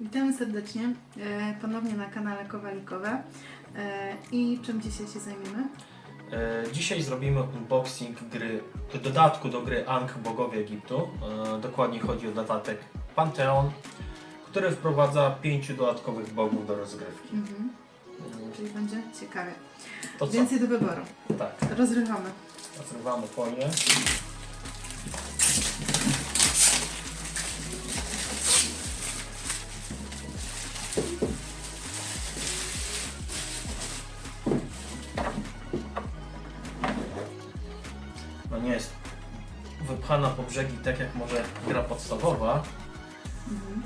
Witamy serdecznie e, ponownie na kanale Kowalikowe. E, I czym dzisiaj się zajmiemy? E, Dzisiaj zrobimy unboxing gry, dodatku do gry Ankh Bogowie Egiptu. E, Dokładnie chodzi o dodatek Pantheon, który wprowadza pięciu dodatkowych bogów do rozgrywki. Mhm. Mm, Czyli będzie ciekawie. To co? Więcej do wyboru. Tak, Rozrywamy. rozrywamy folię. Wypchana po brzegi tak jak może gra podstawowa, Mhm.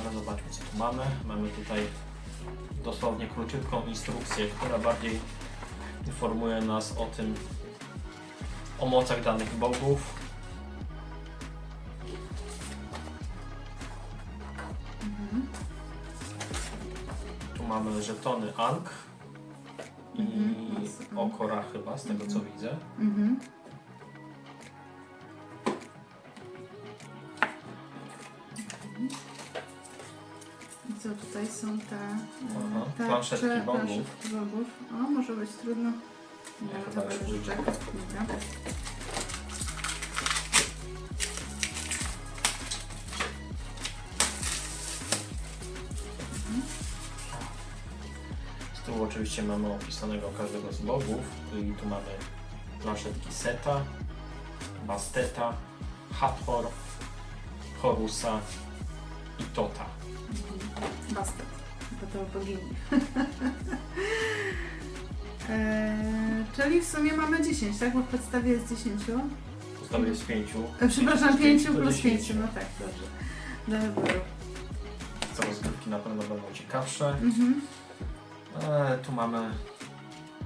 Ale zobaczmy co tu mamy. Mamy tutaj dosłownie króciutką instrukcję, która bardziej informuje nas o tym, o mocach danych bogów. Mhm. Tu mamy żetony Ankh i Mhm. Okora chyba, z tego co widzę. Mhm. Co tutaj są te Aha, e, planszetki tarcze, bogów. planszetki bogów. O, może być trudno. Nie, chyba to już. Dobra. Z tyłu oczywiście mamy opisanego każdego z bogów. I tu mamy planszetki Seta, Basteta, Hathor, Horusa i Tota. Mhm. Bastet. Bo to bogini. Eee, czyli w sumie mamy 10, tak? Bo w podstawie jest 10. Ustawię jest pięciu. E, przepraszam, Z 5 do plus 5. 10. No tak, dobrze. Do wyboru. Co rozgrywki na pewno będą ciekawsze. Mhm. E, tu mamy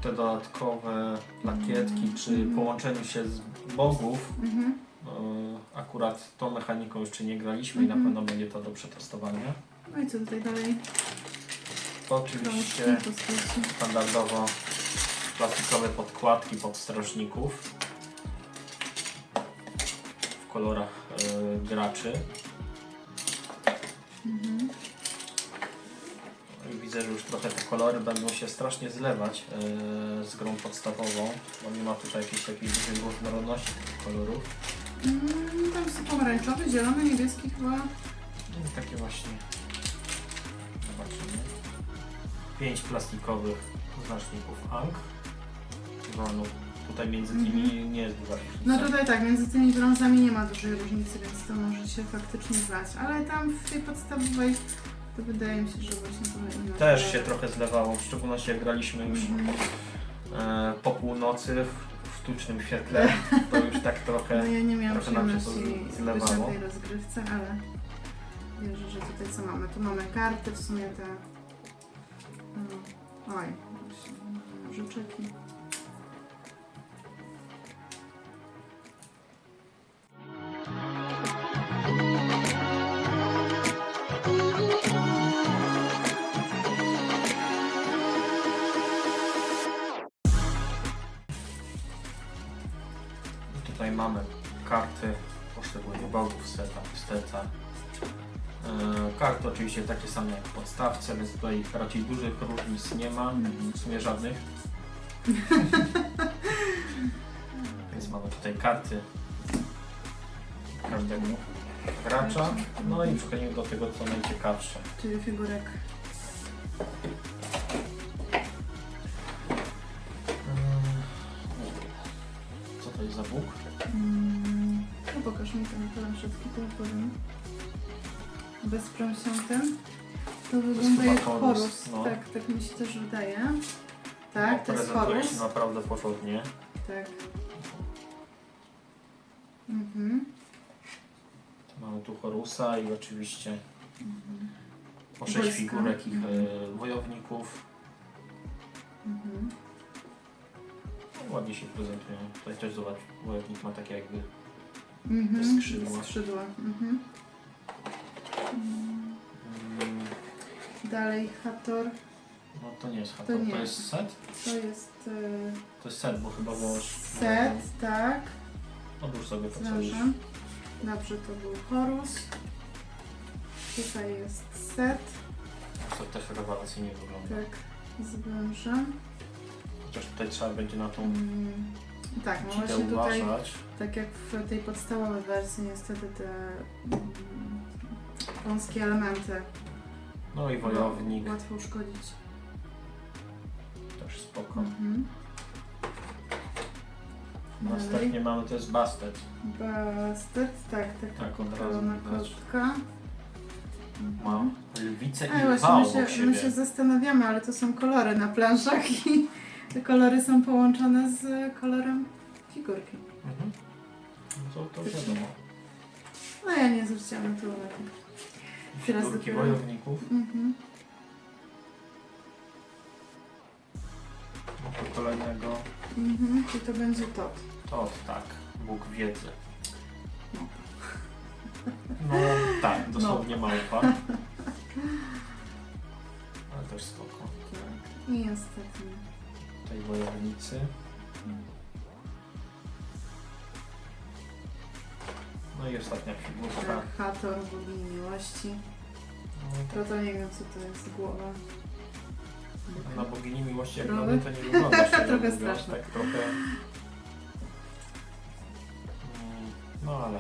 te dodatkowe plakietki przy Mhm. połączeniu się z bogów. Mhm. E, akurat tą mechaniką jeszcze nie graliśmy i na Mhm. pewno będzie to do przetestowania. No i co tutaj dalej? To oczywiście postaci. standardowo plastikowe podkładki pod strażników w kolorach e, graczy. I widzę, że już trochę te kolory będą się strasznie zlewać e, z grą podstawową, bo nie ma tutaj jakiejś takiej dużej różnorodności tych kolorów. Mm, tam są pomarańczowy, zielony, niebieski chyba. No i takie właśnie zobaczymy. Pięć plastikowych znaczników Ankh. No, no, tutaj między tymi nie jest duża różnica. No tutaj tak, między tymi brązami nie ma dużej różnicy, więc to może się faktycznie znać. Ale tam w tej podstawowej to wydaje mi się, że właśnie to inne. Też się trochę zlewało, w szczególności jak graliśmy już Mhm. e, po północy w, w sztucznym świetle, to już tak No trochę ja nie miałam trochę nam się to przyjemności z- być na zlewało. tej rozgrywce, ale wierzę, że tutaj co mamy? Tu mamy karty, w sumie te... No, oj, właśnie, życzeki. I Tutaj mamy karty poszczególnych bogów, seta, steta. Karty oczywiście takie same jak w podstawce, więc tutaj raczej dużych różnic nie ma, w sumie żadnych. więc mamy tutaj karty każdego gracza. No i przechodzimy do tego co najciekawsze. Czyli figurek. Co to jest za Bóg? Mm, no pokaż mi ten to powiem. Bez prąsiątem. To wygląda chyba jak Horus, Horus. no. Tak, tak mi się też wydaje. Tak, to jest Prezentuje Horus. się naprawdę porządnie. Tak. Mhm. Mamy tu Horusa i oczywiście Mhm. po sześć Wojska. figurek ich Mhm. e, wojowników. Mhm. No, ładnie się prezentują. Tutaj też zobacz, wojownik ma takie jakby Mhm. skrzydła. Skrzydła. Mhm. Mm. Dalej Hator. no to nie jest Hathor, nie. to jest set? To jest e, To jest set, bo chyba było... set, tak. Odłóż sobie to co już. Dobrze, to był Horus. Tutaj jest set, Co też rewelacyjnie wygląda. tak, z wężem. Chociaż tutaj trzeba będzie na tą Mm, tak, no dzidę właśnie tutaj, uważać. tak jak w tej podstawowej wersji, niestety te mm, wąskie elementy No i wojownik no, łatwo uszkodzić. też spoko. Mhm. Następnie mamy to jest Bastet. Bastet, tak, taka Tak, od razu widać. kotka. Ma Mhm. lwicę A i właśnie, lwa my obok się, my się zastanawiamy, ale to są kolory na planszach i te kolory są połączone z kolorem figurki. Mhm. No to, to wiadomo. No ja nie zwróciłam na to uwagi. Teraz dopiero- wojowników. Mhm. No kolejnego. Mhm. I to będzie to. To tak, Bóg wiedzy. No. No tak, dosłownie małpa. Ale też spoko. Tak. Niestety. Tutaj wojownicy. I ostatnia figurka. Tak, Hator, bogini miłości. No, To to nie wiem co to jest głowa. Na bogini miłości jak Krowy? mamy to nie wygląda szczerze Trochę straszne. Tak trochę. Mm, No ale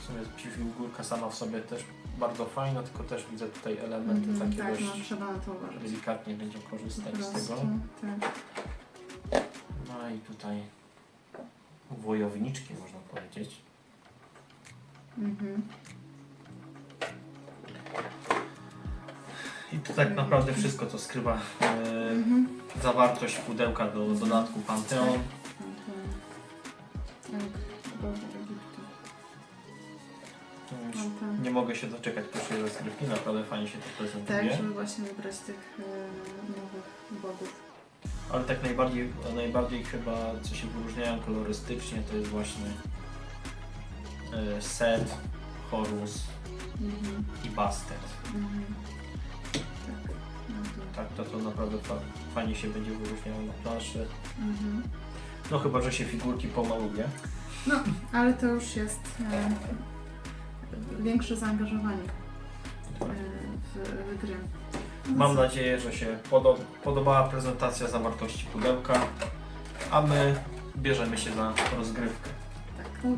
w sumie figurka sama w sobie też bardzo fajna, tylko też widzę tutaj elementy Mhm, takie tak, no dość trzeba na to uważać. delikatnie będzie Po korzystać z prostu, tego. tak. No i tutaj wojowniczki można powiedzieć. Mhm. I to tak naprawdę wszystko, co skrywa e, Mhm. zawartość pudełka do dodatku Pantheon. Tak, Boże Egiptu. To już Mam tam. Nie mogę się doczekać pierwszej rozgrywki, naprawdę fajnie się to Tak, prezentuje. żeby właśnie wybrać tych e, nowych bogów. Ale tak najbardziej, najbardziej chyba, co się wyróżniają kolorystycznie, to jest właśnie e, Set, Horus Mhm. i Bastet. Mhm. Tak. No to- Tak, to, to naprawdę fa fajnie się będzie wyróżniało na planszy. Mhm. No chyba, że się figurki pomaluje. Ale to już jest e, większe zaangażowanie e, w, w gry. No Mam nadzieję, że się podo podobała prezentacja zawartości pudełka, a my bierzemy się za rozgrywkę. Tak. No,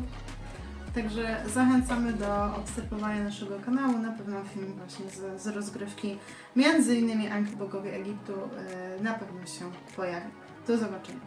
Także zachęcamy do obserwowania naszego kanału. Na pewno film właśnie z, z rozgrywki, między innymi Anki Bogowie Egiptu, e, na pewno się pojawi. Do zobaczenia.